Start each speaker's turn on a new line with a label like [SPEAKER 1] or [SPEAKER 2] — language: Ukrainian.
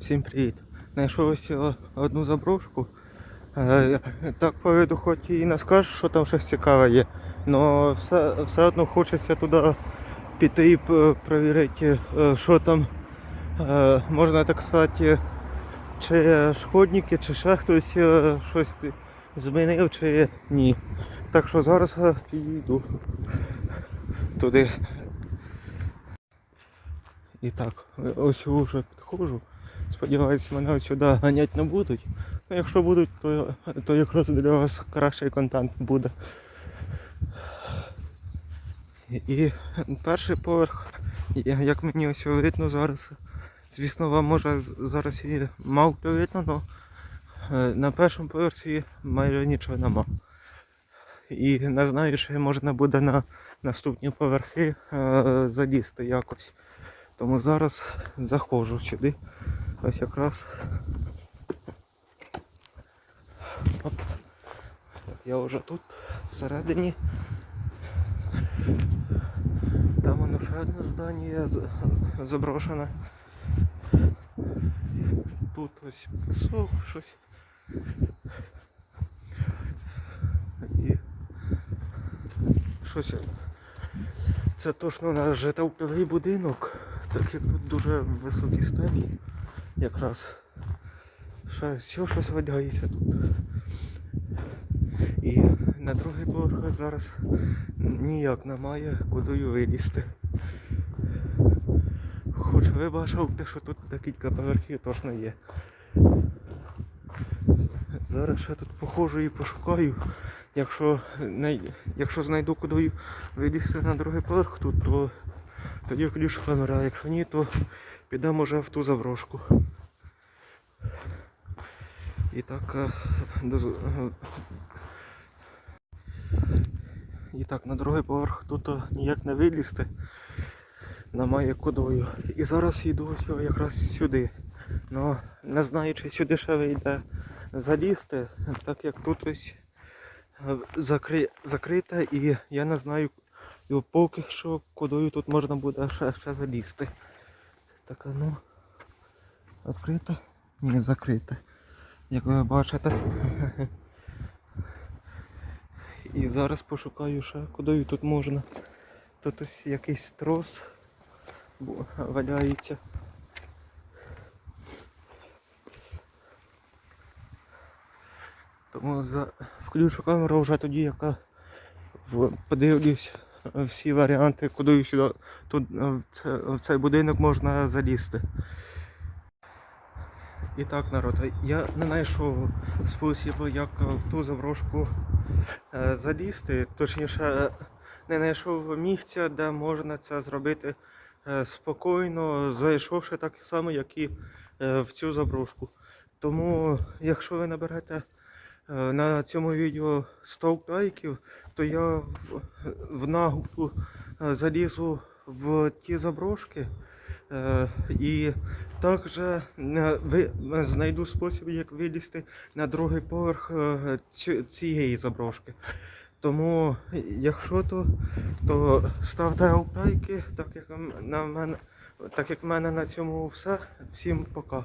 [SPEAKER 1] Всім привіт. Знайшов ось одну заброшку. Е, Так по виду хоч і не скажеш, що там щось цікаве є, але все, все одно хочеться туди піти і перевірити, е, що там, е, можна так сказати, чи шкодники, чи ще хтось щось змінив, чи ні. Так що зараз підійду туди. І так, ось вже підходжу. Сподіваюсь, мене сюди ганять не будуть. Ну, якщо будуть, то, то якраз для вас кращий контент буде. І перший поверх, як мені ось видно зараз, звісно, вам може зараз і мало видно, але на першому поверсі майже нічого нема. І не знаю, чи можна буде на наступні поверхи е, залізти якось. Тому зараз заходжу сюди. Ось якраз. Оп. Так, я вже тут всередині. Там воно ще одне здання заброшене. Тут ось пісок, щось. І щось. Це точно наш житовий будинок, так як тут дуже високі стелі якраз. Все щось валяється тут. І на другий поверх зараз ніяк немає куди вилізти. Хоч ви бачите, що тут декілька поверхів точно є. Зараз ще тут походжу і пошукаю. Якщо, якщо знайду куди вилізти на другий поверх тут, то тоді включу камеру, а якщо ні, то підемо вже в ту заброшку. І так, е, е, і так, на другий поверх тут е, ніяк не вилізти. Немає кудою. І зараз йду якраз сюди. Ну, не знаю, чи сюди ще вийде залізти, так як тут ось закри... закрите і я не знаю і поки що кудою тут можна буде ще, ще залізти. Так, ну відкрито? Ні, закрите. Як ви бачите. І зараз пошукаю ще кудою тут можна. Тут ось якийсь трос валяється. Тому за... включу камеру вже тоді, яка подивлюсь всі варіанти, куди сюди тут е, в, це... в цей будинок можна залізти. І так, народ, я не знайшов спосіб, як в ту заброшку е, залізти. Точніше, не знайшов місця, де можна це зробити е, спокійно, зайшовши так само, як і в цю заброшку. Тому, якщо ви наберете на цьому відео 100 лайків, то я в, наглу е, залізу в ті заброшки. Е, І також е, е, знайду спосіб, як вилізти на другий поверх е, цієї заброшки. Тому, якщо то, то ставте лайки, так як на мене, так як в мене на цьому все. Всім пока.